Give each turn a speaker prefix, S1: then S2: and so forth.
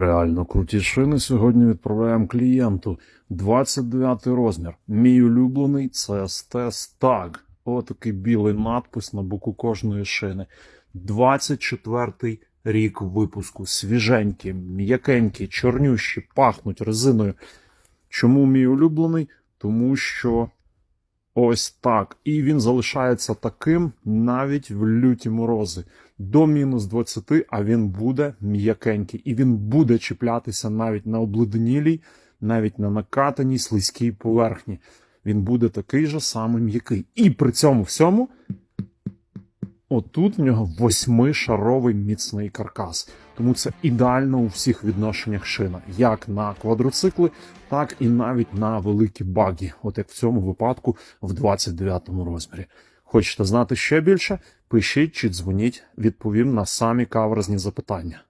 S1: Нереально круті шини сьогодні відправляємо клієнту. 29 розмір. Мій улюблений CST Stag. Отакий білий надпис на боку кожної шини. 24 рік випуску. Свіженькі, м'якенькі, чорнющі, пахнуть резиною. Чому мій улюблений? Тому що ось так. І він залишається таким навіть в люті морози. До мінус 20, а він буде м'якенький. І він буде чіплятися навіть на обледенілій, навіть на накатаній слизькій поверхні. Він буде такий же самий м'який. І при цьому всьому Отут в нього восьмишаровий міцний каркас. Тому це ідеально у всіх відношеннях шина, як на квадроцикли, так і навіть на великі багі, от як в цьому випадку в 29 розмірі. Хочете знати ще більше? Пишіть чи дзвоніть, відповім на самі каверзні запитання.